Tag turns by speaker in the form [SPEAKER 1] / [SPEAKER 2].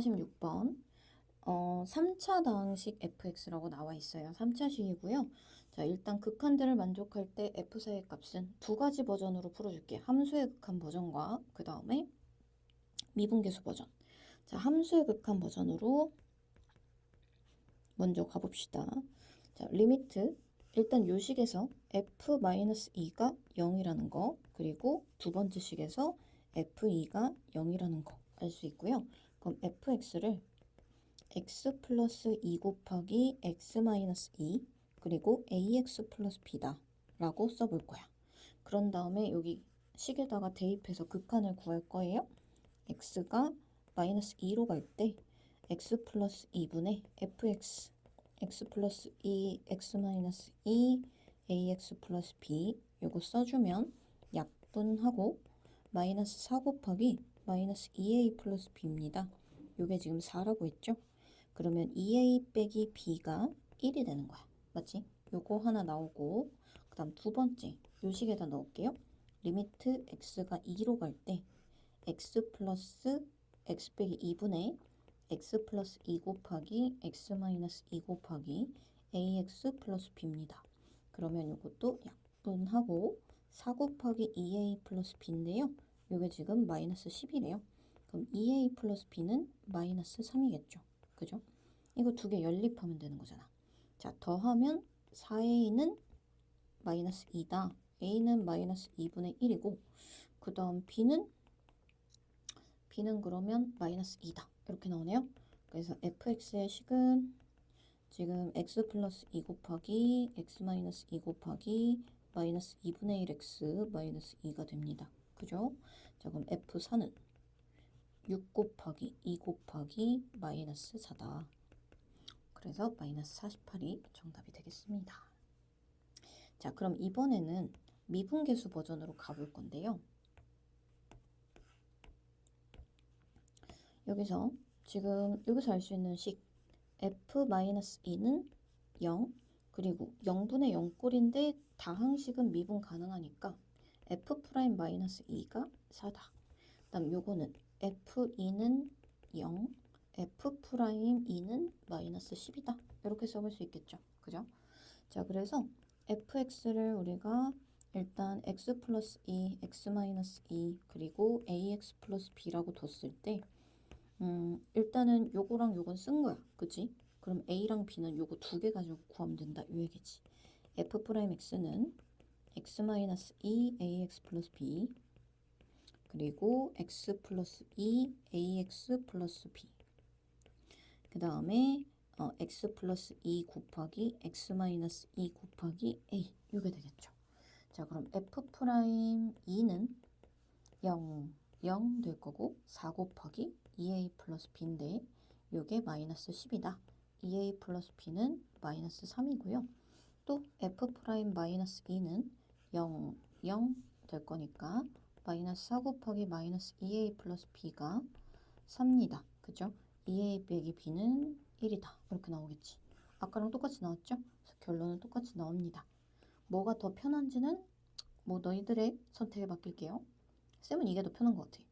[SPEAKER 1] 46번. 어, 3차 다항식 fx라고 나와 있어요. 3차 식이고요. 자, 일단 극한들을 만족할 때 f사의 값은 두 가지 버전으로 풀어줄게. 함수의 극한 버전과 그 다음에 미분계수 버전. 자, 함수의 극한 버전으로 먼저 가봅시다. 자, 리미트. 일단 요 식에서 f-2가 0이라는 거, 그리고 두 번째 식에서 f2가 0이라는 거 알 수 있고요. 그럼 fx를 x 플러스 2 곱하기 x 마이너스 2 그리고 ax 플러스 b다 라고 써볼 거야. 그런 다음에 여기 식에다가 대입해서 극한을 구할 거예요. x가 마이너스 2로 갈 때 x 플러스 2분의 fx x 플러스 2 x 마이너스 2 ax 플러스 b 요거 써주면 약분하고 마이너스 4 곱하기 마이너스 2a 플러스 b입니다. 요게 지금 4라고 했죠? 그러면 2a 빼기 b가 1이 되는 거야. 맞지? 요거 하나 나오고 그 다음 두 번째 요 식에다 넣을게요. 리미트 x가 2로 갈 때 x 플러스 x 빼기 2분의 x 플러스 2 곱하기 x 마이너스 2 곱하기 ax 플러스 b입니다. 그러면 요것도 약분하고 4 곱하기 2a 플러스 b인데요. 요게 지금 마이너스 10이래요. 그럼 2a 플러스 b는 마이너스 3이겠죠. 그죠? 이거 두 개 연립하면 되는 거잖아. 자, 더하면 4a는 마이너스 2다. a는 마이너스 2분의 1이고 그 다음 b는 b는 그러면 마이너스 2다. 이렇게 나오네요. 그래서 fx의 식은 지금 x 플러스 2 곱하기 x 마이너스 2 곱하기 마이너스 2분의 1x 마이너스 2가 됩니다. 그죠? 자, 그럼 f4는 6 곱하기 2 곱하기 마이너스 4다. 그래서 마이너스 48이 정답이 되겠습니다. 자, 그럼 이번에는 미분계수 버전으로 가볼 건데요. 여기서 지금 여기서 알 수 있는 식 f-2는 0 그리고 0분의 0꼴인데 다항식은 미분 가능하니까 f 프라임 마이너스 2가 4다. 그다음 요거는 f2는 0, f 프라임 2는 마이너스 10이다. 이렇게 써볼 수 있겠죠. 그죠? 자, 그래서 fx를 우리가 일단 x 플러스 2, x 마이너스 2, 그리고 ax 플러스 b라고 뒀을 때 음, 일단은 요거랑 요건 쓴 거야. 그지? 그럼 a랑 b는 요거 두 개 가지고 구하면 된다. 요 얘기지. f 프라임 x는 x-2 ax 플러스 b 그리고 x 플러스 2 ax 플러스 b 그 다음에 어, x 플러스 2 e 곱하기 x 마이너스 2 e 곱하기 a 이게 되겠죠. 자 그럼 f 프라임 2는 0, 0 될 거고 4 곱하기 2a 플러스 b인데 이게 마이너스 10이다. 2a 플러스 b는 마이너스 3이고요. 또 f 프라임 마이너스 2는 0, 0 될 거니까 마이너스 4 곱하기 마이너스 2a 플러스 b가 3입니다. 그죠? 2a 빼기 b는 1이다. 이렇게 나오겠지. 아까랑 똑같이 나왔죠? 그래서 결론은 똑같이 나옵니다. 뭐가 더 편한지는 뭐 너희들의 선택에 맡길게요. 쌤은 이게 더 편한 것 같아.